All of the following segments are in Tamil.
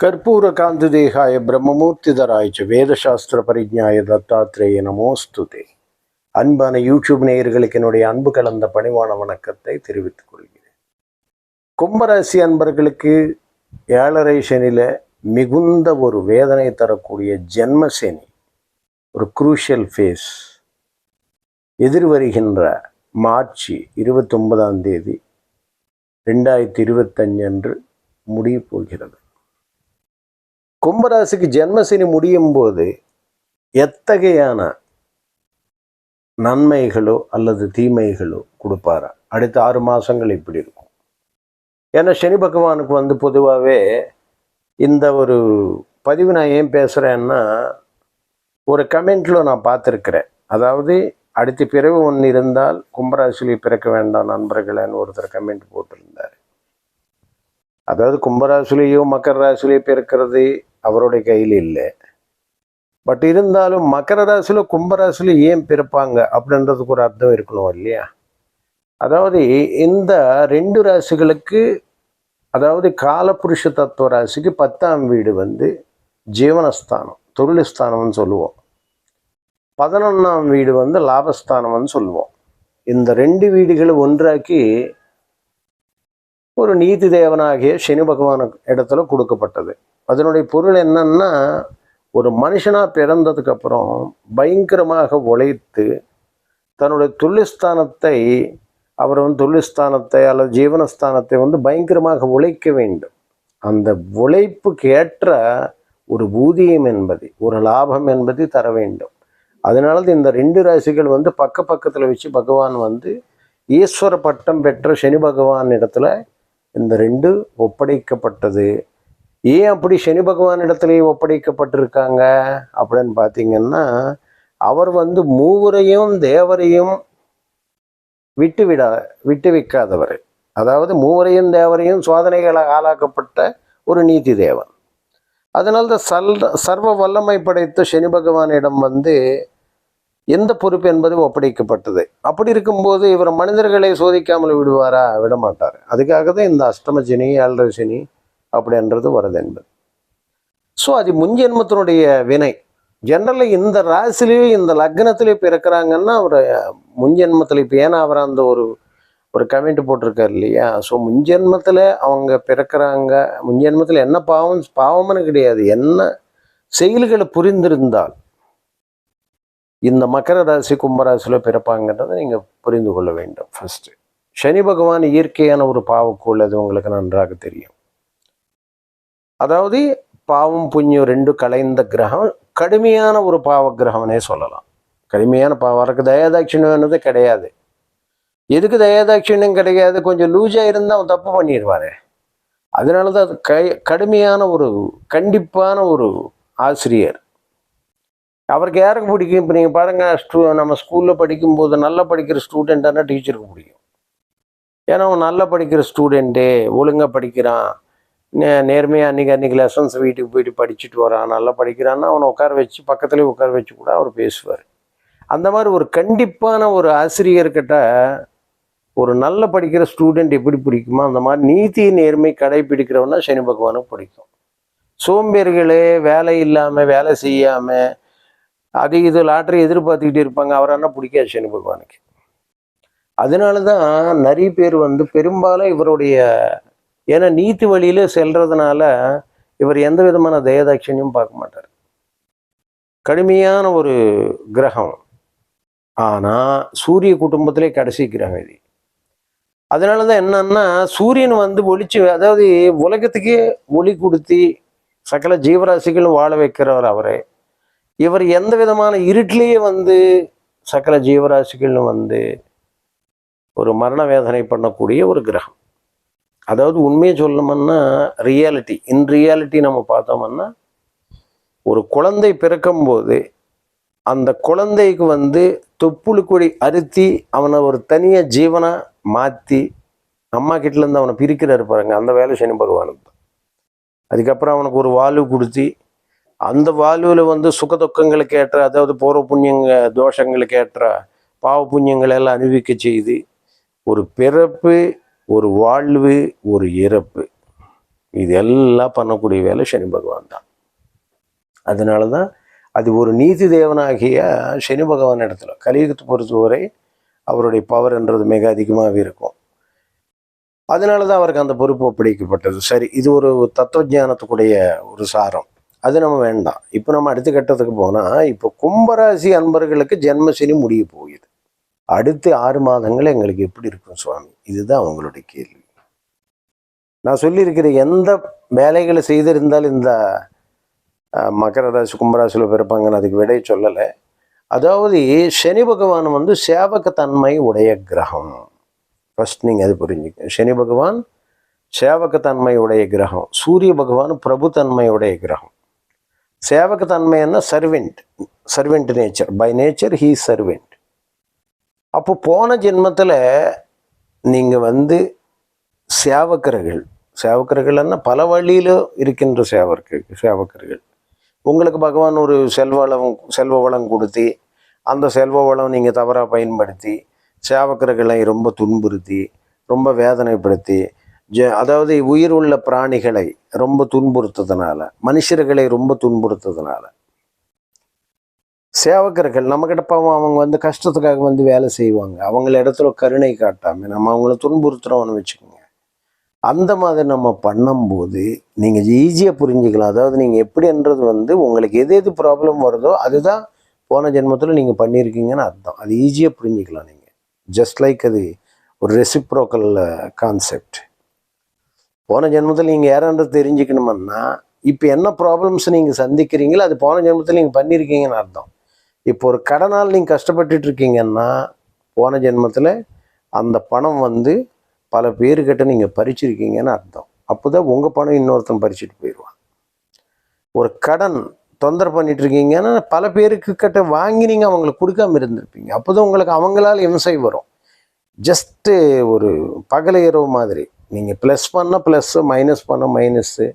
ಕರ್ಪೂರ ಕಾಂತದೇಹಾಯ பிரம்மமூர்த்திதராய ச வேதசாஸ்திர பரிஜாய தத்தாத்ரேய நமோஸ்துதே அன்பான யூடியூப் நேயர்களுக்கு என்னுடைய அன்பு கலந்த பணிவான வணக்கத்தை தெரிவித்துக் கொள்கிறேன் கும்பராசி அன்பர்களுக்கு ஏழரை சனியில மிகுந்த ஒரு வேதனை தரக்கூடிய ஜென்ம சனி ஒரு குரூஷியல் ஃபேஸ் எதிர்வருகின்ற மார்ச் இருபத்தொன்பதாம் தேதி ரெண்டாயிரத்தி இருபத்தஞ்சு அன்று முடிய போகிறது. கும்பராசிக்கு ஜென்மசனி முடியும் போது எத்தகையான நன்மைகளோ அல்லது தீமைகளோ கொடுப்பாரா? அடுத்த ஆறு மாதங்கள் இப்படி இருக்கும். ஏன்னா சனி பகவானுக்கு வந்து பொதுவாகவே இந்த ஒரு பதிவு நான் ஏன் பேசுகிறேன்னா ஒரு கமெண்ட்டில் நான் பார்த்துருக்குறேன். அதாவது அடுத்த பிறகு ஒன்று இருந்தால் கும்பராசியில் பிறக்க வேண்டாம் நண்பர்களேன்னு ஒருத்தர் கமெண்ட் போட்டிருந்தார். அதாவது கும்பராசிலேயோ மக்கர ராசிலேயோ பிறக்கிறது அவருடைய கையில் இல்லை. பட் இருந்தாலும் மக்கர ராசியில கும்பராசியில் ஏன் பிறப்பாங்க அப்படின்றதுக்கு ஒரு அர்த்தம் இருக்கணும் இல்லையா? அதாவது இந்த ரெண்டு ராசிகளுக்கு அதாவது காலபுருஷ தத்துவ ராசிக்கு பத்தாம் வீடு வந்து ஜீவனஸ்தானம் தொழில்ஸ்தானம்னு சொல்லுவோம். பதினொன்றாம் வீடு வந்து லாபஸ்தானம்னு சொல்லுவோம். இந்த ரெண்டு வீடுகளை ஒன்றாக்கி ஒரு நீதி தேவனாகிய சனி பகவான இடத்துல கொடுக்கப்பட்டது. அதனுடைய பொருள் என்னன்னா ஒரு மனுஷனாக பிறந்ததுக்கப்புறம் பயங்கரமாக உழைத்து தன்னுடைய தொழில்ஸ்தானத்தை அவர் வந்து தொழில்ஸ்தானத்தை அல்லது ஜீவனஸ்தானத்தை வந்து பயங்கரமாக உழைக்க வேண்டும். அந்த உழைப்புக்கு ஏற்ற ஒரு ஊதியம் என்பது ஒரு லாபம் என்பது தர வேண்டும். அதனால இந்த ரெண்டு ராசிகள் வந்து பக்க பக்கத்தில் வச்சு பகவான் வந்து ஈஸ்வர பட்டம் பெற்ற சனி பகவான் இடத்துல இந்த ரெண்டு ஒப்படைக்கப்பட்டது. ஏன் அப்படி சனி பகவான் இடத்துலயே ஒப்படைக்கப்பட்டிருக்காங்க அப்படின்னு பார்த்தீங்கன்னா அவர் வந்து மூவரையும் தேவரையும் விட்டு விடா விட்டு வைக்காதவர். அதாவது மூவரையும் தேவரையும் சோதனைகளை ஆளாக்கப்பட்ட ஒரு நீதி தேவன். அதனால்தான் சல் சர்வ வல்லமை படைத்த சனி பகவானிடம் வந்து எந்த பொறுப்பு என்பது ஒப்படைக்கப்பட்டது. அப்படி இருக்கும்போது இவர் மனிதர்களை சோதிக்காமல் விடுவாரா? விட மாட்டார் அதுக்காக தான் இந்த அஷ்டம சனி ஏழரை சனி அப்படின்றது வருது என்பது. ஸோ அது முன்ஜென்மத்தினுடைய வினை. ஜென்ரலாக இந்த ராசிலேயும் இந்த லக்னத்திலேயும் பிறக்கிறாங்கன்னா அவர் முன்ஜென்மத்தில் இப்போ ஏன்னா அவர் அந்த ஒரு ஒரு கமெண்ட் போட்டிருக்காரு இல்லையா? ஸோ முன்ஜென்மத்தில் அவங்க பிறக்கிறாங்க. முன்ஜென்மத்தில் என்ன பாவம்? பாவம்னு கிடையாது. என்ன செயல்களை புரிந்திருந்தால். இந்த மக்கர ராசி கும்பராசியில் பிறப்பாங்கன்றதை நீங்கள் புரிந்து கொள்ள வேண்டும் ஃபஸ்ட்டு சனி பகவான் இயற்கையான ஒரு பாவக்கோள் அது உங்களுக்கு நன்றாக தெரியும். அதாவது பாவம் புண்ணியம் ரெண்டு கலைந்த கிரகம் கடுமையான ஒரு பாவ கிரகம்னே சொல்லலாம். கடுமையான பாவம் அவருக்கு தயாதாட்சியம்ன்றது கிடையாது. எதுக்கு தயாதாட்சிணம் கிடையாது? கொஞ்சம் லூஸாக இருந்தால் அவன் தப்பு பண்ணிடுவாரு அதனால தான் அது கை கடுமையான ஒரு கண்டிப்பான ஒரு ஆசிரியர். அவருக்கு யாருக்கு பிடிக்கும்? இப்போ நீங்கள் பாருங்கள் ஸ்டூ நம்ம ஸ்கூலில் படிக்கும்போது நல்லா படிக்கிற ஸ்டூடெண்ட்டானா டீச்சருக்கு பிடிக்கும். ஏன்னா அவன் நல்லா படிக்கிற ஸ்டூடெண்ட்டு ஒழுங்காக படிக்கிறான். நே நேர்மையாக அன்றைக்கி அன்றைக்கி லெசன்ஸ் வீட்டுக்கு போயிட்டு படிச்சுட்டு வரான். நல்லா படிக்கிறான்னா அவனை உட்கார வச்சு பக்கத்துலேயே உட்கார வச்சு கூட அவர் பேசுவார். அந்த மாதிரி ஒரு கண்டிப்பான ஒரு ஆசிரியர்கிட்ட ஒரு நல்ல படிக்கிற ஸ்டூடெண்ட் எப்படி பிடிக்குமோ அந்த மாதிரி நீதி நேர்மை கடைபிடிக்கிறவனா சனி பகவானுக்கு பிடிக்கும். சோம்பேறிகளே வேலை இல்லாமல் வேலை செய்யாமல் அது இது லாட்டரி எதிர்பார்த்துக்கிட்டு இருப்பாங்க. அவரெல்லாம் பிடிக்காது சனி பகவானுக்கு. அதனால தான் நிறைய பேர் வந்து பெரும்பாலும் இவருடைய ஏன்னா நீத்து வழியில செல்றதுனால இவர் எந்த விதமான தயதாட்சியமும் பார்க்க மாட்டார். கடுமையான ஒரு கிரகம். ஆனால் சூரிய குடும்பத்திலே கடைசி கிரகம் இது. அதனால தான் என்னன்னா சூரியன் வந்து ஒளிச்சு அதாவது உலகத்துக்கே ஒளி கொடுத்தி சகல ஜீவராசிகளும் வாழ வைக்கிறவர் அவரே. இவர் எந்த விதமான இருட்டிலேயே வந்து சகல ஜீவராசிகளும் வந்து ஒரு மரண வேதனை பண்ணக்கூடிய ஒரு கிரகம். அதாவது உண்மையை சொல்லணும்னா ரியாலிட்டி இன் ரியாலிட்டி நம்ம பார்த்தோம்னா ஒரு குழந்தை பிறக்கும்போது அந்த குழந்தைக்கு வந்து தொப்புளு கொடி அறுத்தி அவனை ஒரு தனியாக ஜீவனை மாற்றி அம்மா கிட்டேருந்து அவனை பிரிக்கிறாரு பாருங்க. அந்த வேலை சனி பகவானுக்கு தான். அதுக்கப்புறம் அவனுக்கு ஒரு வாழ்வு கொடுத்தி அந்த வாழ்வில் வந்து சுக துக்கங்களுக்கு ஏற்ற அதாவது பூர்வ புண்ணியங்க தோஷங்களுக்கு ஏற்ற பாவ புண்ணியங்களை எல்லாம் அனுபவிக்க செய்து ஒரு பிறப்பு ஒரு வாழ்வு ஒரு இறப்பு. இது எல்லாம் பண்ணக்கூடிய வேலை சனி பகவான் தான். அதனால தான் அது ஒரு நீதி தேவனாகிய சனி பகவான் இடத்துல கலியுகத்தை பொறுத்தவரை அவருடைய பவர்ன்றது மிக அதிகமாகவே இருக்கும். அதனால தான் அவருக்கு அந்த பொறுப்பு ஒப்படைக்கப்பட்டது. சரி இது ஒரு தத்துவ ஜானத்துக்குடைய ஒரு சாரம். அது நம்ம வேண்டாம். இப்போ நம்ம அடுத்த கட்டத்துக்கு போனால் இப்போ கும்பராசி அன்பர்களுக்கு ஜென்மசனி முடிய போகுது. அடுத்து ஆறு மாதங்கள் எங்களுக்கு எப்படி இருக்கும் சுவாமி? இதுதான் அவங்களுடைய கேள்வி. நான் சொல்லியிருக்கிற எந்த வேலைகளை செய்திருந்தால் இந்த மகர ராசி கும்பராசியில் பிறப்பாங்கன்னு அதுக்கு விடை சொல்லலை. அதாவது சனி பகவான் வந்து சேவகத்தன்மை உடைய கிரகம். ஃபஸ்ட் நீங்கள் அது புரிஞ்சுக்க சனி பகவான் சேவகத்தன்மை உடைய கிரகம். சூரிய பகவான் பிரபுத்தன்மை உடைய கிரகம். சேவகத்தன்மைன்னா servant servant nature by nature he servant அப்போ போன ஜென்மத்தில் நீங்கள் வந்து சேவக்கர்கள் சேவக்கர்கள்னா பல வழியில் இருக்கின்ற சேவர்கள் சேவக்கர்கள் உங்களுக்கு பகவான் ஒரு செல்வ வளம் செல்வ வளம் கொடுத்து அந்த செல்வ வளம் நீங்கள் தவறாக பயன்படுத்தி சேவக்கர்களை ரொம்ப துன்புறுத்தி ரொம்ப வேதனைப்படுத்தி ஜ அதாவது உயிர் உள்ள பிராணிகளை ரொம்ப துன்புறுத்ததுனால மனுஷர்களை ரொம்ப துன்புறுத்ததுனால சேவக்கர்கள் நம்மக்கிட்ட பாவம் அவங்க வந்து கஷ்டத்துக்காக வந்து வேலை செய்வாங்க. அவங்கள இடத்துல கருணை காட்டாம நம்ம அவங்கள துன்புறுத்துறோம்னு வச்சுக்கோங்க. அந்த மாதிரி நம்ம பண்ணும்போது நீங்கள் ஈஸியாக புரிஞ்சுக்கலாம். அதாவது நீங்கள் எப்படின்றது வந்து உங்களுக்கு எது எது ப்ராப்ளம் வருதோ அதுதான் போன ஜென்மத்தில் நீங்கள் பண்ணியிருக்கீங்கன்னு அர்த்தம். அது ஈஸியாக புரிஞ்சுக்கலாம் நீங்கள் ஜஸ்ட் லைக் அது ஒரு ரெசிப்ரோக்கல் கான்செப்ட் uh, போன ஜென்மத்தில் நீங்கள் யாரான்றது தெரிஞ்சுக்கணுமன்னா இப்போ என்ன ப்ராப்ளம்ஸ் நீங்கள் சந்திக்கிறீங்களோ அது போன ஜென்மத்தில் நீங்கள் பண்ணியிருக்கீங்கன்னு அர்த்தம். இப்போ ஒரு கடனால் நீங்கள் கஷ்டப்பட்டுட்டு இருக்கீங்கன்னா போன ஜென்மத்தில் அந்த பணம் வந்து பல பேருக்கிட்ட நீங்கள் பறிச்சிருக்கீங்கன்னு அர்த்தம். அப்போ தான் உங்கள் பணம் இன்னொருத்தன் பறிச்சுட்டு போயிடுவான் ஒரு கடன் தொந்தரவு பண்ணிட்டு இருக்கீங்கன்னா பல பேருக்கு கிட்ட வாங்கி நீங்கள் அவங்களுக்கு கொடுக்காம இருந்திருப்பீங்க. அப்போ தான் உங்களுக்கு அவங்களால இம்சை வரும். ஜஸ்ட்டு ஒரு பகல இரவு மாதிரி. நீங்கள் ப்ளஸ் பண்ண ப்ளஸ்ஸு மைனஸ் பண்ண மைனஸ்ஸு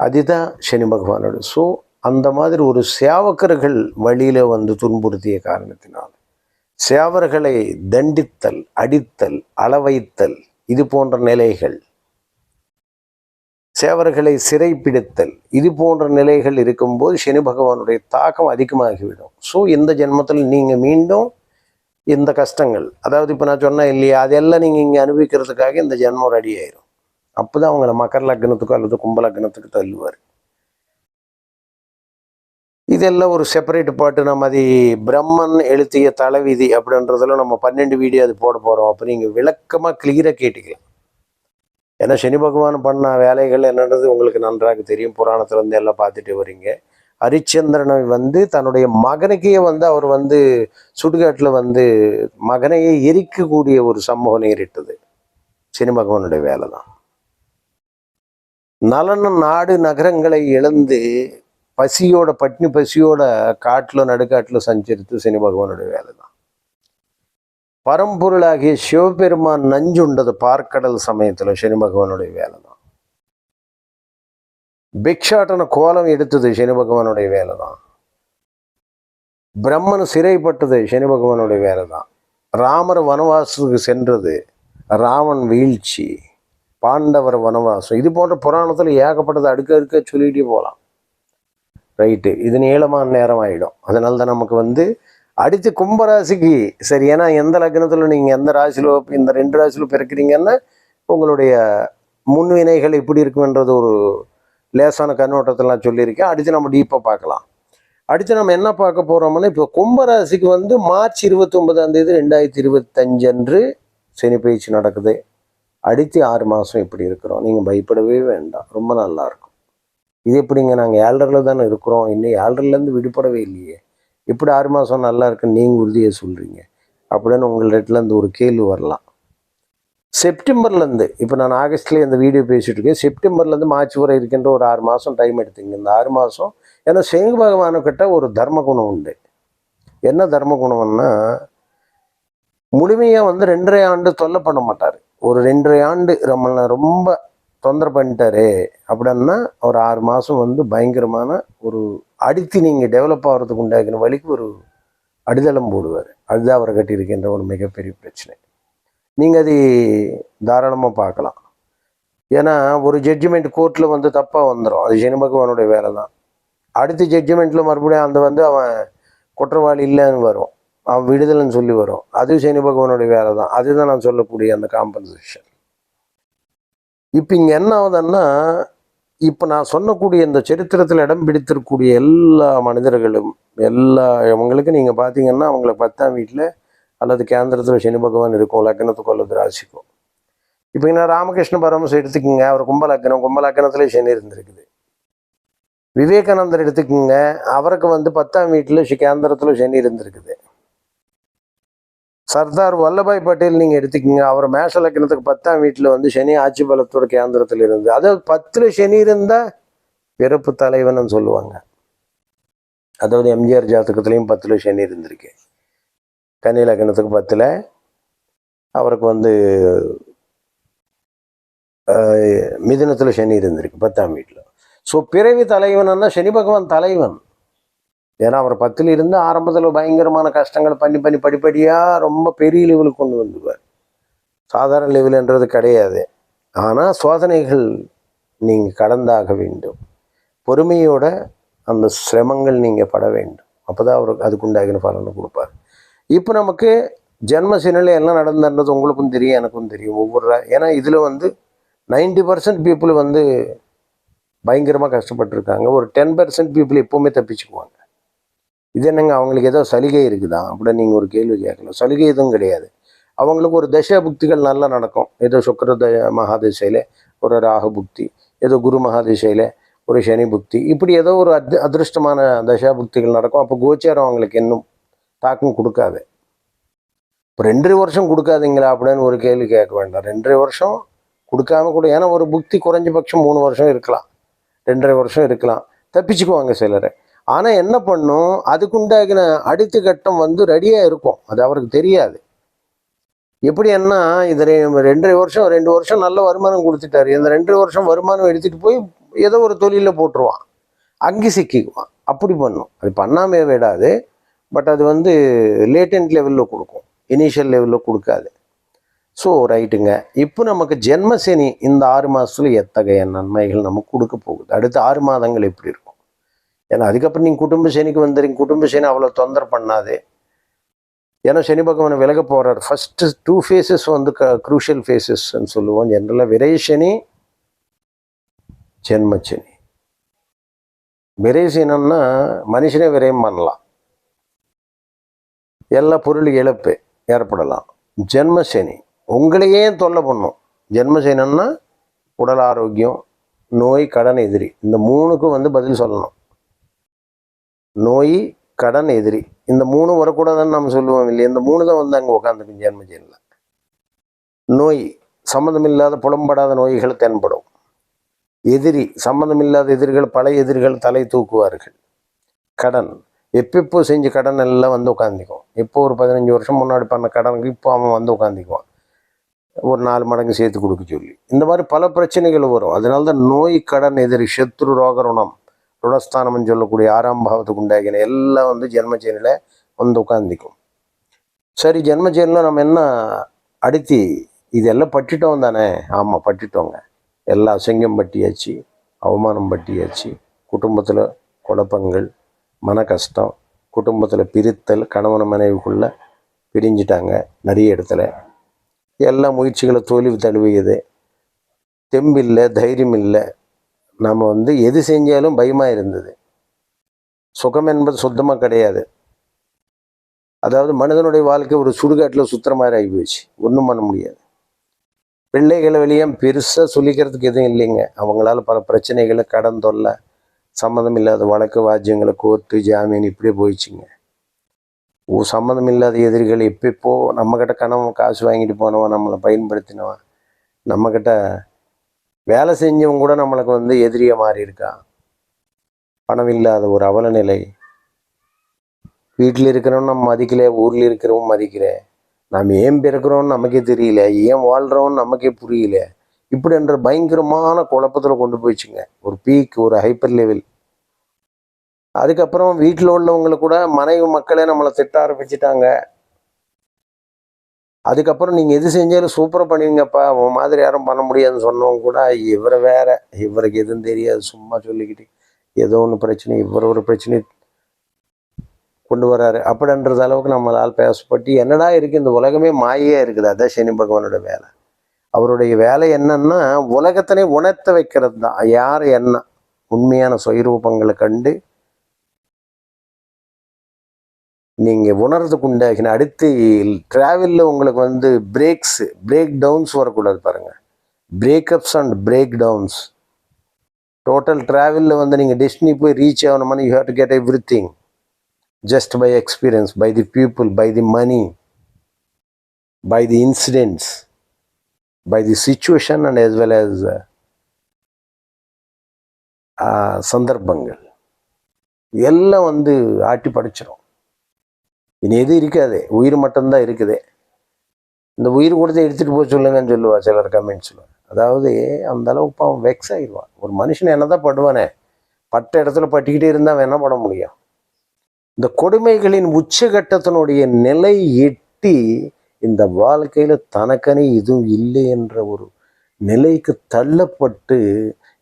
அதுதான் சனி பகவானோட. ஸோ அந்த மாதிரி ஒரு சேவக்கர்கள் வழியில் வந்து துன்புறுத்திய காரணத்தினால் சேவர்களை தண்டித்தல் அடித்தல் அளவைத்தல் இது போன்ற நிலைகள் சேவர்களை சிறைப்பிடித்தல் இது போன்ற நிலைகள் இருக்கும்போது சனி பகவானுடைய தாக்கம் அதிகமாகிவிடும். ஸோ இந்த ஜென்மத்தில் நீங்கள் மீண்டும் இந்த கஷ்டங்கள். அதாவது இப்போ நான் சொன்னேன் இல்லையா அதெல்லாம் நீங்கள் இங்கே அனுபவிக்கிறதுக்காக இந்த ஜென்மம் ரெடி ஆயிரும். அப்போ தான் அவங்கள மக்கர் லக்னத்துக்கோ அல்லது கும்ப லக்னத்துக்கு தள்ளுவார். இதெல்லாம் ஒரு செப்பரேட் பாட்டு நம்ம அது பிரம்மன் எழுத்திய தலைவிதி அப்படின்றதுல நம்ம பன்னெண்டு வீடியோ அது போட போகிறோம் அப்போ நீங்கள் விளக்கமாக கிளியராக கேட்டுக்கலாம். ஏன்னா சனி பகவான் பண்ண வேலைகள் என்னன்றது உங்களுக்கு நன்றாக தெரியும். புராணத்துல இருந்து எல்லாம் பார்த்துட்டு வரீங்க. ஹரிச்சந்திரனை வந்து தன்னுடைய மகனுக்கே வந்து அவர் வந்து சுடுகாட்டில் வந்து மகனையே எரிக்கக்கூடிய ஒரு சம்பவம் நேரிட்டது. சினிமகவனுடைய வேலை தான் நலன நாடு நகரங்களை இழந்து பசியோட பட்னி பசியோட காட்டில் நடுக்காட்டில் சஞ்சரித்து சனி வேலை தான் பரம்பொருளாகிய சிவபெருமான் நஞ்சுண்டது பார்க்கடல் சமயத்தில் சனி பகவானுடைய வேலை தான் பிக்ஷாட்டன கோலம் எடுத்தது சனி பகவானுடைய வேலை தான் பிரம்மன் சிறைப்பட்டது சனி பகவானுடைய வேலை தான் ராமர் வனவாசத்துக்கு சென்றது ராவன் வீழ்ச்சி பாண்டவர் வனவாசம் இது போன்ற புராணத்தில் ஏகப்பட்டது அடுக்க அடுக்க சொல்லிகிட்டே போகலாம் ரைட்டு இது நீளமான நேரம் ஆகிடும் அதனால தான் நமக்கு வந்து அடுத்து கும்பராசிக்கு சரி ஏன்னா எந்த லக்னத்தில் நீங்கள் எந்த ராசியிலோ இந்த ரெண்டு ராசியிலோ பிறக்கிறீங்கன்னா உங்களுடைய முன்வினைகள் எப்படி இருக்குன்றது ஒரு லேசான கண்ணோட்டத்தெல்லாம் சொல்லியிருக்கேன். அடுத்து நம்ம டீப்பாக பார்க்கலாம். அடுத்து நம்ம என்ன பார்க்க போகிறோம்னா இப்போ கும்பராசிக்கு வந்து மார்ச் இருபத்தி ஒன்பதாம் தேதி ரெண்டாயிரத்தி இருபத்தஞ்சு அன்று சனி பயிற்சி நடக்குது. அடுத்து ஆறு மாதம் இப்படி இருக்கிறோம். நீங்கள் பயப்படவே வேண்டாம். ரொம்ப நல்லாயிருக்கும் இது எப்படிங்க? நாங்கள் ஏழரில் தானே இருக்கிறோம். இன்னும் ஏழரிலேருந்து விடுபடவே இல்லையே. இப்படி ஆறு மாதம் நல்லா இருக்குன்னு நீங்கள் உறுதியை சொல்கிறீங்க அப்படின்னு உங்கள்கிட்டலேருந்து ஒரு கேள்வி வரலாம். செப்டம்பர்லேருந்து இப்போ நான் ஆகஸ்ட்லேயே இந்த வீடியோ பேசிகிட்டு இருக்கேன் செப்டம்பர்லேருந்து மார்ச் வரை இருக்கின்ற ஒரு ஆறு மாதம் டைம் எடுத்தீங்க. இந்த ஆறு மாதம் ஏன்னா சேங்கு பகவானுக்கிட்ட ஒரு தர்ம குணம் உண்டு. என்ன தர்ம குணம்னா முழுமையாக வந்து ரெண்டரை ஆண்டு தொல்லை பண்ண மாட்டார். ஒரு ரெண்டரை ஆண்டு நம்மளை ரொம்ப தொந்தரவு பண்ணிட்டாரு அப்படின்னா ஒரு ஆறு மாதம் வந்து பயங்கரமான ஒரு அடித்து நீங்கள் டெவலப் ஆகிறதுக்கு உண்டாக்கின வழிக்கு ஒரு அடிதளம் போடுவார். அதுதான் அவரை கட்டியிருக்கின்ற ஒரு மிகப்பெரிய பிரச்சனை. நீங்கள் அது தாராளமாக பார்க்கலாம். ஏன்னா ஒரு ஜட்ஜ்மெண்ட் கோர்ட்டில் வந்து தப்பாக வந்துடும் அது சனி பகவானுடைய வேலை தான். அடுத்த ஜட்ஜ்மெண்ட்டில் மறுபடியும் அந்த வந்து அவன் குற்றவாளி இல்லைன்னு வரும். அவன் விடுதலைன்னு சொல்லி வரும். அது சனி பகவானுடைய வேலை தான். அதுதான் நான் சொல்லக்கூடிய அந்த காம்பன்சேஷன் இப்போ இங்கே என்ன ஆகுதுன்னா இப்போ நான் சொன்னக்கூடிய இந்த சரித்திரத்தில் இடம் பிடித்திருக்கக்கூடிய எல்லா மனிதர்களும் எல்லா இவங்களுக்கும் நீங்கள் பார்த்தீங்கன்னா அவங்கள பத்தாம் வீட்டில் அல்லது கேந்திரத்தில் சனி பகவான் இருக்கும் லக்னத்துக்கு அல்லது ராசிக்கும் இப்போ நான் ராமகிருஷ்ண பரமஸ் எடுத்துக்கோங்க. அவர் கும்ப லக்னம் கும்ப சனி இருந்திருக்குது. விவேகானந்தர் எடுத்துக்கோங்க. அவருக்கு வந்து பத்தாம் வீட்டில் கேந்திரத்தில் சனி இருந்திருக்குது. சர்தார் வல்லபாய் பட்டேல் நீங்கள் எடுத்துக்கோங்க. அவர் மேஷ லக்னத்துக்கு பத்தாம் வீட்டில் வந்து சனி ஆட்சி பலத்தோட கேந்திரத்தில் இருந்து. அதாவது பத்தில் சனி இருந்தால் பிறப்பு தலைவன் சொல்லுவாங்க. அதாவது எம்ஜிஆர் ஜாதகத்துலேயும் பத்தில் சனி இருந்திருக்கு. கன்னி லக்னத்துக்கு பத்தில் அவருக்கு வந்து மிதுனத்தில் சனி இருந்திருக்கு பத்தாம் வீட்டில் ஸோ பிறவி தலைவன்னா சனி பகவான் தலைவன். ஏன்னா அவர் பத்தில் இருந்து ஆரம்பத்தில் பயங்கரமான கஷ்டங்கள் பண்ணி பண்ணி படிப்படியாக ரொம்ப பெரிய லெவலுக்கு கொண்டு வந்துடுவார் சாதாரண லெவலுன்றது கிடையாது. ஆனால் சோதனைகள் நீங்கள் கடந்தாக வேண்டும். பொறுமையோட அந்த சிரமங்கள் நீங்கள் பட வேண்டும். அப்போ தான் அவருக்கு அதுக்குண்டாகின பலனை கொடுப்பார். இப்போ நமக்கு ஜென்ம சினிலை எல்லாம் நடந்தன்றது உங்களுக்கும் தெரியும் எனக்கும் தெரியும். ஒவ்வொரு ஏன்னா இதில் வந்து நைன்டி பர்சன்ட் பீப்புள் வந்து பயங்கரமாக கஷ்டப்பட்டிருக்காங்க. ஒரு டென் பர்சன்ட் பீப்புள் எப்போவுமே தப்பிச்சுக்குவாங்க. இது என்னங்க அவங்களுக்கு ஏதோ சலுகை இருக்குதா? அப்படின்னு நீங்கள் ஒரு கேள்வி கேட்கலாம். சலுகை எதுவும் கிடையாது. அவங்களுக்கு ஒரு தசா புக்திகள் நல்லா நடக்கும். ஏதோ சுக்கர த மகாதிசையில் ஒரு ராகு புக்தி ஏதோ குரு மகாதிசையில் ஒரு சனி புக்தி. இப்படி ஏதோ ஒரு அத் அதிருஷ்டமான தசா புக்திகள் நடக்கும். அப்போ கோச்சாரம் அவங்களுக்கு இன்னும் தாக்கம் கொடுக்காது. இப்போ ரெண்டரை வருஷம் கொடுக்காதீங்களா அப்படின்னு ஒரு கேள்வி கேட்க வேண்டாம். ரெண்டரை வருஷம் கொடுக்காம கூட ஏன்னா ஒரு புக்தி குறைஞ்சபட்சம் மூணு வருஷம் இருக்கலாம். ரெண்டரை வருஷம் இருக்கலாம். தப்பிச்சுக்குவாங்க சிலர். ஆனால் என்ன பண்ணும்? அதுக்குண்டாகின அடுத்த கட்டம் வந்து ரெடியாக இருக்கும். அது அவருக்கு தெரியாது. எப்படி என்ன இது ரெண்டரை வருஷம் ரெண்டு வருஷம் நல்ல வருமானம் கொடுத்துட்டாரு. இந்த ரெண்டரை வருஷம் வருமானம் எடுத்துகிட்டு போய் ஏதோ ஒரு தொழிலில் போட்டுருவான். அங்கே சிக்கிக்குவான். அப்படி பண்ணும். அது பண்ணாமே விடாது. பட் அது வந்து லேட்டன்ட் லெவலில் கொடுக்கும். இனிஷியல் லெவலில் கொடுக்காது. ஸோ ரைட்டுங்க இப்போ நமக்கு ஜென்மசனி இந்த ஆறு மாதத்துல எத்தகைய நன்மைகள் நமக்கு கொடுக்க போகுது? அடுத்த ஆறு மாதங்கள் எப்படி இருக்கும்? ஏன்னா அதுக்கப்புறம் நீங்கள் குடும்ப சேனிக்கு வந்துடுங்க குடும்ப சேனி அவ்வளோ தொந்தரவு பண்ணாது. ஏன்னா சனி பகவான் விலக போகிறார் ஃபஸ்ட்டு டூ ஃபேஸஸ் வந்து க க்ரூஷியல் ஃபேஸஸ்ன்னு சொல்லுவோம். ஜென்ரலாக விரை சனி ஜென்மச்சனி விரை சனின்னா மனுஷனே விரயம் பண்ணலாம். எல்லா பொருள் இழப்பு ஏற்படலாம். ஜென்மசேனி உங்களையே தொல்லை பண்ணும். ஜென்மசனின்னா உடல் ஆரோக்கியம் நோய் கடன் எதிரி. இந்த மூணுக்கும் வந்து பதில் சொல்லணும். நோய் கடன் எதிரி. இந்த மூணு வரக்கூடாதுன்னு நம்ம சொல்லுவோம் இல்லையா? இந்த மூணு தான் வந்து அங்கே உட்காந்துக்கும் ஜென்மசேனில் நோய் சம்மந்தமில்லாத புலம்படாத நோய்கள் தென்படும். எதிரி சம்மந்தமில்லாத எதிரிகள் பழைய எதிரிகள் தலை தூக்குவார்கள். கடன் எப்பப்போ செஞ்ச கடன் எல்லாம் வந்து உட்காந்துக்கும் இப்போ ஒரு பதினஞ்சு வருஷம் முன்னாடி பண்ண கடனுக்கு இப்போ அவன் வந்து உட்காந்துக்குவான் ஒரு நாலு மடங்கு சேர்த்து கொடுக்க சொல்லி. இந்த மாதிரி பல பிரச்சனைகள் வரும். அதனால தான் நோய் கடன் எதிரி சத்ரு ரோகருணம் ருணஸ்தானம்னு சொல்லக்கூடிய ஆறாம் பாவத்துக்கு உண்டாகின எல்லாம் வந்து ஜென்மச்சேனியில் வந்து உட்காந்துக்கும் சரி ஜென்மச்சேனில் நம்ம என்ன அடுத்தி இதெல்லாம் பட்டிட்டோம் தானே? ஆமாம் பட்டிட்டோங்க. எல்லா அசிங்கம் பட்டியாச்சு அவமானம் பட்டியாச்சு குடும்பத்தில் குழப்பங்கள் மன கஷ்டம் குடும்பத்தில் பிரித்தல் கணவன் மனைவிக்குள்ளே பிரிஞ்சிட்டாங்க நிறைய இடத்துல. எல்லா முயற்சிகளை தோல்வி தழுவியது. தெம்பில்லை தைரியம் இல்லை நம்ம வந்து எது செஞ்சாலும் பயமாக இருந்தது. சுகம் என்பது சுத்தமாக கிடையாது. அதாவது மனிதனுடைய வாழ்க்கை ஒரு சுடுகாட்டில் சுத்துற மாதிரி ஆகி போச்சு. ஒன்றும் பண்ண முடியாது. பிள்ளைகளை வெளியே பெருசாக சொல்லிக்கிறதுக்கு எதுவும் இல்லைங்க. அவங்களால பல பிரச்சனைகளை கடன் தொல்லை சம்மந்தம் இல்லாத வழக்கு வாஜ்யங்களை கோர்ட்டு ஜாமீன் இப்படியே போயிடுச்சுங்க. ஓ சம்மந்தம் இல்லாத எதிரிகள் எப்பப்போ நம்மக்கிட்ட கணவன் காசு வாங்கிட்டு போனவன் நம்மளை பயன்படுத்தினவன் நம்மக்கிட்ட வேலை செஞ்சவங்க கூட நம்மளுக்கு வந்து எதிரியாக மாறி இருக்கான் பணம் இல்லாத ஒரு அவலநிலை. வீட்டில் இருக்கிறவன் நம்ம மதிக்கல ஊரில் இருக்கிறவன் மதிக்கிறேன் நாம் ஏன் பிறக்கிறோம்னு நமக்கே தெரியல ஏன் வாழ்கிறோம்னு நமக்கே புரியல. இப்படி என்ற பயங்கரமான குழப்பத்தில் கொண்டு போயிடுச்சுங்க. ஒரு பீக் ஒரு ஹைப்பர் லெவல் அதுக்கப்புறம் வீட்டில் உள்ளவங்களை கூட மனைவி மக்களே நம்மளை திட்ட ஆரம்பிச்சிட்டாங்க. அதுக்கப்புறம் நீங்கள் எது செஞ்சாலும் சூப்பராக பண்ணுவீங்கப்பா உன் மாதிரி யாரும் பண்ண முடியாதுன்னு சொன்னவங்க கூட இவரை வேற இவருக்கு எதுவும் தெரியாது சும்மா சொல்லிக்கிட்டு ஏதோ ஒன்று பிரச்சனை இவர் ஒரு பிரச்சனை கொண்டு வராரு. அப்படின்றது அளவுக்கு நம்மளால் பேசப்பட்டு என்னடா இருக்குது இந்த உலகமே மாயே இருக்குது அதான் சனி பகவானோட வேலை. அவருடைய வேலை என்னன்னா உலகத்தினை உணர்த்த வைக்கிறது தான் யார் என்ன உண்மையான சுயரூபங்களை கண்டு நீங்கள் உணர்றதுக்கு உண்டாகின அடுத்து ட்ராவலில் உங்களுக்கு வந்து பிரேக்ஸ் பிரேக் டவுன்ஸ் வரக்கூடாது பாருங்கள் breakups and break downs total ட்ராவலில் வந்து நீங்கள் டெஸ்டினி போய் ரீச் ஆகணும்னா you have to get every thing just by experience by the people by the money, by the incidents by the situation, and as well as uh, uh, சந்தர்ப்பங்கள். எல்லாம் வந்து ஆட்டி படிச்சிடும் இனி எதுவும் இருக்காது? உயிர் மட்டும்தான் இருக்குது. இந்த உயிர் கொடுத்து எடுத்துகிட்டு போக சொல்லுங்கன்னு சொல்லுவா சிலர் கமெண்ட்ஸில் அதாவது அந்த அளவுக்கு அவன் வெக்ஸ் ஆகிடுவான் ஒரு மனுஷன் என்ன தான் படுவானே? பட்ட இடத்துல பட்டிக்கிட்டே இருந்தால் அவன் என்ன பண்ண முடியும்? இந்த கொடுமைகளின் உச்சகட்டத்தினுடைய நிலை எட்டி இந்த வாழ்க்கையில தனக்கனே இதுவும் இல்லை என்ற ஒரு நிலைக்கு தள்ளப்பட்டு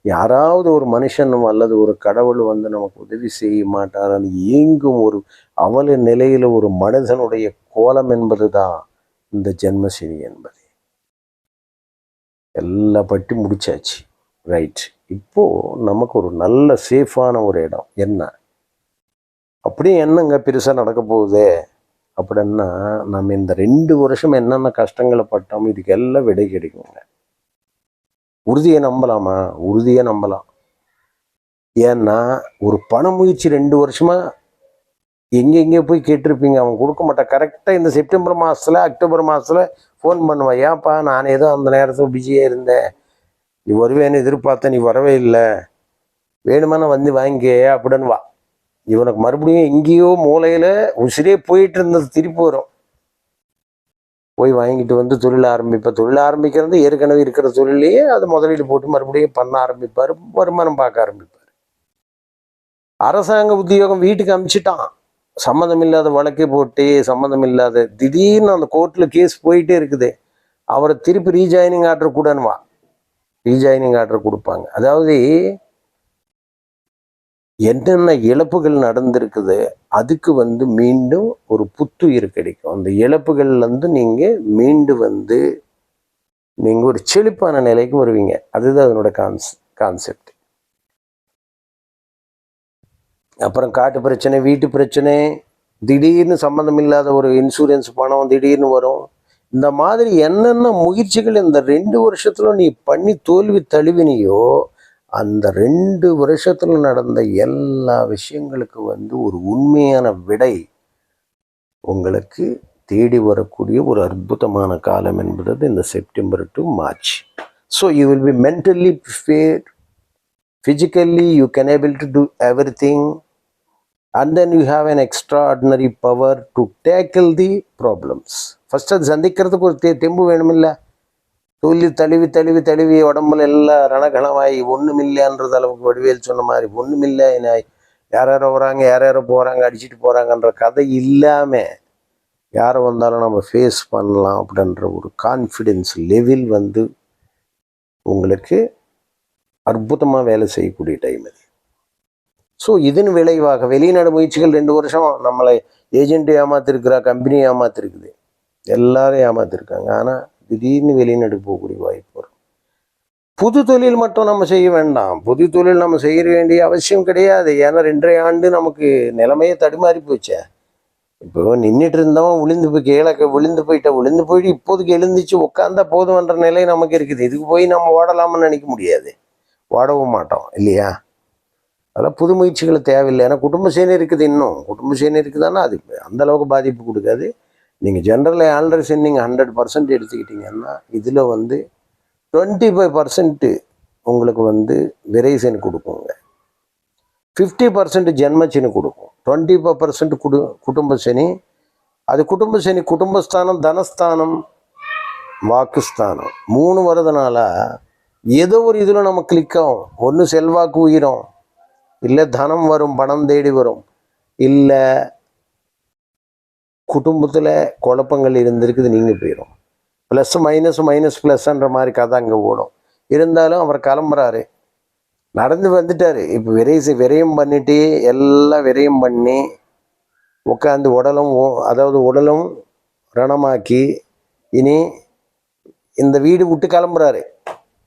யாராவது ஒரு மனுஷனும் அல்லது ஒரு கடவுள் வந்து நமக்கு உதவி செய்ய மாட்டாரான்னு ஏங்கும் ஒரு அவல நிலையில ஒரு மனிதனுடைய கோலம் என்பதுதான் இந்த ஜென்மசினி என்பது. எல்லா பட்டி முடிச்சாச்சு. ரைட். இப்போ நமக்கு ஒரு நல்ல சேஃபான ஒரு இடம். என்ன? அப்படியே என்னங்க பெருசாக நடக்க போகுதே? அப்படின்னா நம்ம இந்த ரெண்டு வருஷம் என்னென்ன கஷ்டங்களை பட்டோமோ இதுக்கெல்லாம் விடை கிடைக்குங்க. உறுதியை நம்பலாமா? உறுதியை நம்பலாம். ஏன்னா ஒரு பண முயற்சி ரெண்டு வருஷமா எங்கெங்கே போய் கேட்டிருப்பீங்க? அவன் கொடுக்க மாட்டான் கரெக்டாக இந்த செப்டம்பர் மாதத்தில் அக்டோபர் மாதத்தில் ஃபோன் பண்ணுவான் ஏன்ப்பா நான் ஏதோ அந்த நேரத்தில் பிஸியாக இருந்தேன். நீ வருவேன்னு எதிர்பார்த்த நீ வரவே இல்லை. வேணுமான வந்து வாங்கிக்கே அப்படின்னு வா இவனுக்கு மறுபடியும் எங்கேயோ மூலையில் உசிரே போயிட்டு இருந்தது திருப்பி வரும். போய் வாங்கிட்டு வந்து தொழில் ஆரம்பிப்பேன் தொழில் ஆரம்பிக்கிறது ஏற்கனவே இருக்கிற தொழிலையே அது முதலீடு போட்டு மறுபடியும் பண்ண ஆரம்பிப்பார் வருமானம் பார்க்க ஆரம்பிப்பார். அரசாங்க உத்தியோகம் வீட்டுக்கு அமிச்சிட்டான். சம்மந்தம் இல்லாத வழக்கே போட்டு சம்மந்தம் இல்லாத திடீர்னு அந்த கோர்ட்டில் கேஸ் போயிட்டே இருக்குது. அவரை திருப்பி ரீஜாயினிங் ஆர்டர் கூடன்னுவா. ரீஜாயினிங் ஆர்டர் கொடுப்பாங்க. அதாவது என்னென்ன இழப்புகள் நடந்திருக்குது அதுக்கு வந்து மீண்டும் ஒரு புத்துயிர் கிடைக்கும். அந்த இழப்புகள்லேருந்து நீங்கள் மீண்டு வந்து நீங்கள் ஒரு செழிப்பான நிலைக்கு வருவீங்க. அதுதான் அதனோட கான்ஸ் கான்செப்ட். அப்புறம் காட்டு பிரச்சனை வீட்டு பிரச்சனை திடீர்னு சம்மந்தம் இல்லாத ஒரு இன்சூரன்ஸ் பணம் திடீர்னு வரும். இந்த மாதிரி என்னென்ன முயற்சிகள் இந்த ரெண்டு வருஷத்துல நீ பண்ணி தோல்வி தழுவினியோ அந்த ரெண்டு வருஷத்தில் நடந்த எல்லா விஷயங்களுக்கு வந்து ஒரு உண்மையான விடை உங்களுக்கு தேடி வரக்கூடிய ஒரு அற்புதமான காலம் என்பது இந்த September to March. So you will be mentally prepare can able to do every thing and then you have an extra ordinary power to tackle the problems first அது சந்திக்கிறதுக்கு ஒரு தெ தெம்பு வேணுமில்ல. துள்ளி தழுவி தழுவி தழுவி உடம்புல எல்லாம் ரணகணமாயி ஒன்றுமில்லைன்றது அளவுக்கு வடிவேல் சொன்ன மாதிரி ஒன்றும் நான் யார் யாரோ வராங்க யார் யாரோ போகிறாங்க அடிச்சுட்டு போகிறாங்கன்ற கதை இல்லாமல் யார் வந்தாலும் நம்ம ஃபேஸ் பண்ணலாம் அப்படின்ற ஒரு கான்ஃபிடென்ஸ் லெவல் வந்து உங்களுக்கு அற்புதமாக வேலை செய்யக்கூடிய டைம் அது. ஸோ இதன் விளைவாக வெளிநாடு முயற்சிகள் ரெண்டு வருஷம் நம்மளை ஏஜென்ட் ஏமாத்திருக்கிறா கம்பெனி ஏமாத்திருக்குது. எல்லாரும் ஏமாத்திருக்காங்க. ஆனால் திடீர்னு வெளிநாடு போகக்கூடிய வாய்ப்பு வரும். புது தொழில் மட்டும் நம்ம செய்ய வேண்டாம். புது தொழில் நம்ம செய்ய வேண்டிய அவசியம் கிடையாது. ஏன்னா ரெண்டரை ஆண்டு நமக்கு நிலைமையே தடுமாறி போச்சே. இப்போ நின்றுட்டு இருந்தவன் விழுந்து போய் கீழே விழுந்து போயிட்ட விழுந்து போயிட்டு இப்போதுக்கு எழுந்துச்சு உட்காந்தா போதுமன்ற நிலை நமக்கு இருக்குது. இதுக்கு போய் நம்ம ஓடலாம்னு நினைக்க முடியாது. ஓடவும் மாட்டோம் இல்லையா? அதெல்லாம் புது முயற்சிகள் தேவையில்லை. ஏன்னா குடும்ப சேனை இருக்குது இன்னும். குடும்ப சேனை இருக்குதானா அது அந்த அளவுக்கு பாதிப்பு கொடுக்காது. நீங்கள் ஜென்ரல் ஆல்ரெடி நீங்கள் ஹண்ட்ரட் பர்சன்ட் எடுத்துக்கிட்டீங்கன்னா இதில் வந்து டுவெண்ட்டி ஃபைவ் பர்சன்ட்டு உங்களுக்கு வந்து விரைசன் கொடுக்குங்க. ஃபிஃப்டி பர்சன்ட் ஜென்மச்சனி கொடுக்கும். டுவெண்ட்டி ஃபைவ் பர்சன்ட் குடு குடும்ப சனி. அது குடும்ப சனி குடும்பஸ்தானம் தனஸ்தானம் வாக்குஸ்தானம். மூணு வரதுனால ஏதோ ஒரு இதில் நம்ம கிளிக் ஆகும். ஒன்று செல்வாக்கு உயிரும். இல்லை தனம் வரும் பணம் தேடி வரும். இல்லை குடும்பத்தில் குழப்பங்கள் இருந்திருக்குது நீங்கள் போயிடும் ப்ளஸ் மைனஸ் மைனஸ் ப்ளஸ்ன்ற மாதிரி கதை அங்கே ஓடும். இருந்தாலும் அவர் கிளம்புறாரு. நடந்து வந்துட்டார். இப்போ விரைசி விரயம் பண்ணிட்டு எல்லாம் விரயம் பண்ணி உட்காந்து உடலும் ஓ- அதாவது உடலும் ரணமாக்கி இனி இந்த வீடு விட்டு கிளம்புறாரு.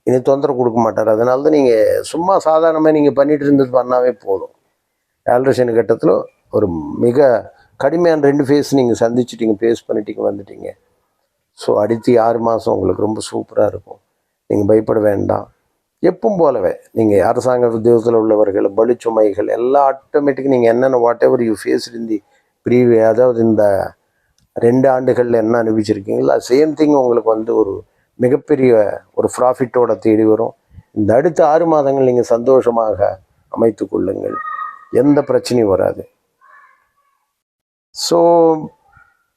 இனி தொந்தரவு கொடுக்க மாட்டார். அதனால தான் நீங்கள் சும்மா சாதாரணமாக நீங்கள் பண்ணிட்டு இருந்தது பண்ணாவே போதும். ஆல்ட்ரேஷன் கட்டத்தில் ஒரு மிக கடுமையான ரெண்டு ஃபேஸ் நீங்கள் சந்திச்சிட்டிங்க ஃபேஸ் பண்ணிட்டீங்க வந்துட்டீங்க. ஸோ அடுத்து ஆறு மாதம் உங்களுக்கு ரொம்ப சூப்பராக இருக்கும். நீங்கள் பயப்பட வேண்டாம். எப்பவும் போலவே நீங்கள் அரசாங்க உத்தியோகத்தில் உள்ளவர்கள் பளுச்சுமைகள் எல்லாம் ஆட்டோமேட்டிக் நீங்கள் என்னென்ன வாட் எவர் யூ ஃபேஸ் இருந்தி ப்ரீவி அதாவது இந்த ரெண்டு ஆண்டுகளில் என்ன அனுபவிச்சிருக்கீங்களோ சேம் திங் உங்களுக்கு வந்து ஒரு மிகப்பெரிய ஒரு ப்ராஃபிட்டோட தேடி வரும். இந்த அடுத்த ஆறு மாதங்கள் நீங்கள் சந்தோஷமாக அமைத்து கொள்ளுங்கள். எந்த பிரச்சனையும் வராது. ஸோ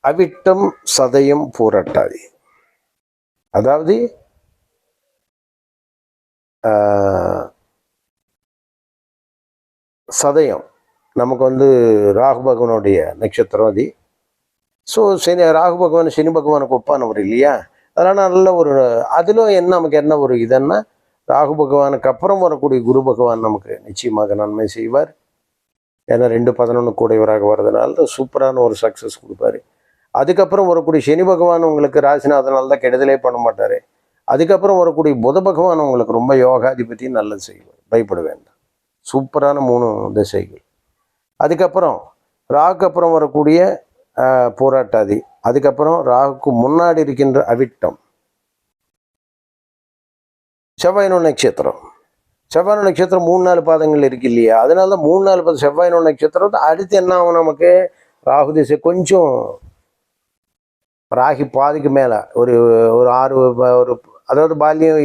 அவிட்டம் சதயம் போராட்டாதி. அதாவது ஆஹ், சதயம். நமக்கு வந்து ராகு பகவானுடைய நட்சத்திரம் அது. ஸோ சனி ராகு பகவான் சனி பகவானுக்கு ஒப்பானவர் இல்லையா? அதனால் நல்ல ஒரு அதிலும் என்ன நமக்கு என்ன ஒரு இதுன்னா ராகு பகவானுக்கு அப்புறம் வரக்கூடிய குரு பகவான் நமக்கு நிச்சயமாக நன்மை செய்வார். ஏன்னா ரெண்டு பதினொன்று கூடையவராக வர்றதுனால சூப்பரான ஒரு சக்ஸஸ் கொடுப்பாரு. அதுக்கப்புறம் வரக்கூடிய சனி பகவான் உங்களுக்கு ராசிநாதனால் தான் கெடுதலே பண்ண மாட்டார். அதுக்கப்புறம் வரக்கூடிய புத பகவான் உங்களுக்கு ரொம்ப யோகாதிபதி நல்லது செய்வார். பயப்பட வேண்டாம். சூப்பரான மூணு திசைகள். அதுக்கப்புறம் ராகுக்கு அப்புறம் வரக்கூடிய போராட்டாதி. அதுக்கப்புறம் ராகுக்கு முன்னாடி இருக்கின்ற அவிட்டம். செவ்வாயினோ நட்சத்திரம். செவ்வாய் நட்சத்திரம் மூணு நாலு பாதங்கள் இருக்கு இல்லையா? அதனால தான் மூணு நாலு பாதம் செவ்வாய் நட்சத்திரம் அடுத்து என்ன ஆகும் நமக்கு? ராகு திசை கொஞ்சம் ராகி பாதிக்கு மேலே. ஒரு ஒரு ஆறு ஒரு அதாவது பால்யம்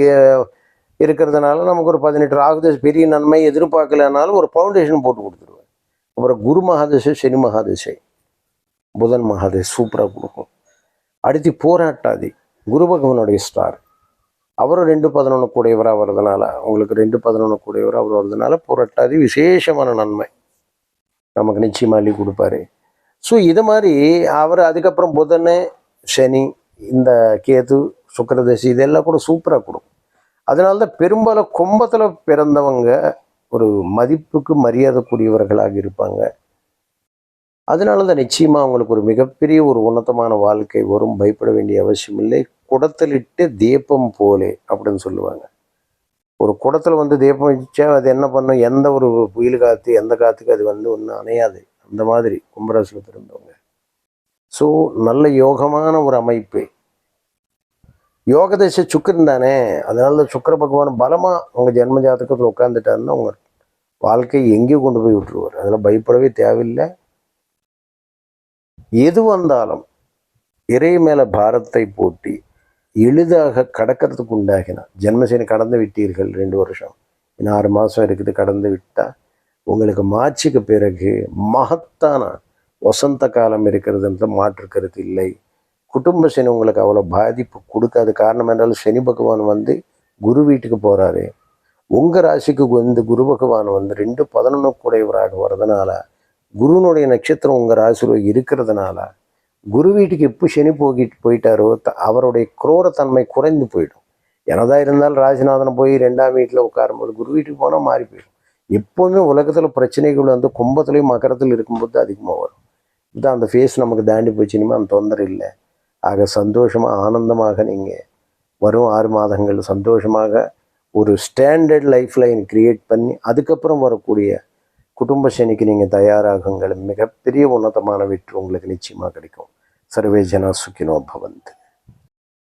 இருக்கிறதுனால நமக்கு ஒரு பதினெட்டு ராகு திசை பெரிய நன்மை எதிர்பார்க்கலனாலும் ஒரு ஃபவுண்டேஷன் போட்டு கொடுத்துருவேன். அப்புறம் குரு மகாதிசை சனி மகாதிசை புதன் மகாதிசை சூப்பராக கொடுக்கும். அடுத்து போராட்டாதி குரு பகவானுடைய ஸ்டார் அவரும் ரெண்டு பதினொன்று கூடையவராக வர்றதுனால உங்களுக்கு ரெண்டு பதினொன்று கூடையவராக அவர் வர்றதுனால புரட்டாதி விசேஷமான நன்மை. நமக்கு நிச்சயமாக அள்ளி கொடுப்பாரு. ஸோ இது மாதிரி அவர் அதுக்கப்புறம் புதன் சனி இந்த கேது சுக்கரதசி இதெல்லாம் கூட சூப்பராக கொடுக்கும். அதனால தான் பெரும்பாலும் கும்பத்தில் பிறந்தவங்க ஒரு மதிப்புக்கு மரியாதைக்குரியவர்களாக இருப்பாங்க. அதனால தான் நிச்சயமாக அவங்களுக்கு ஒரு மிகப்பெரிய ஒரு உன்னதமான வாழ்க்கை வரும். பயப்பட வேண்டிய அவசியம் இல்லை. குடத்திலிட்டு தீபம் போலே அப்படின்னு சொல்லுவாங்க. ஒரு குடத்தில் வந்து தீபம் வச்சா அது என்ன பண்ணும்? எந்த ஒரு புயல் காற்று எந்த காற்றுக்கு அது வந்து ஒன்றும் அணையாது. அந்த மாதிரி கும்பராசியில் பிறந்தவங்க. ஸோ நல்ல யோகமான ஒரு அமைப்பு. யோக தசை சுக்கரன் தானே. அதனால சுக்கர சுக்கிர பகவான் பலமாக உங்கள் ஜென்ம ஜாதகத்தில் உட்காந்துட்டாருன்னா உங்கள் வாழ்க்கை எங்கேயும் கொண்டு போய் விட்டுருவார். அதெல்லாம் பயப்படவே தேவையில்லை. எது வந்தாலும் இறை மேலே பாரத்தை போட்டி எளிதாக கடக்கிறதுக்கு உண்டாகினான் ஜென்மசேனி கடந்து விட்டீர்கள் ரெண்டு வருஷம். இன்னும் ஆறு மாதம் இருக்குது கடந்து விட்டால் உங்களுக்கு மாட்சிக்கு பிறகு மகத்தான வசந்த காலம் இருக்கிறதுன்ற மாற்று கருத்து இல்லை. குடும்ப சனி உங்களுக்கு அவ்வளோ பாதிப்பு கொடுக்காது. காரணம் என்றால் சனி பகவான் வந்து குரு வீட்டுக்கு போகிறாரு உங்கள் ராசிக்கு வந்து குரு பகவான் வந்து ரெண்டு பதினொன்று கூடையவராக வர்றதுனால குருனுடைய நட்சத்திரம் உங்கள் ராசியில் இருக்கிறதுனால குரு வீட்டுக்கு எப்போ சனி போகிட்டு போயிட்டாரோ த- அவருடைய குரோரத்தன்மை குறைந்து போயிடும். என்னதான் இருந்தாலும் ராஜநாதன் போய் ரெண்டாம் வீட்டில் உட்காரும்போது குரு வீட்டுக்கு போனால் மாறி போயிடும். எப்போவுமே உலகத்தில் பிரச்சனைகள் வந்து கும்பத்துலேயும் மகரத்தில் இருக்கும்போது அதிகமாக வரும். இதுதான் அந்த ஃபேஸ் நமக்கு தாண்டி போச்சுனுமே அந்த தொந்தரவு இல்லை. ஆக சந்தோஷமாக ஆனந்தமாக நீங்கள் வரும் ஆறு மாதங்கள் சந்தோஷமாக ஒரு ஸ்டாண்டர்ட் லைஃப் லைன் கிரியேட் பண்ணி அதுக்கப்புறம் வரக்கூடிய குடும்ப சனிக்கு நீங்கள் தயாராகுங்கள். மிகப்பெரிய உன்னதமான வெற்றி உங்களுக்கு நிச்சயமாக கிடைக்கும். சர்வேஜனா சுக்கினோ பவந்து.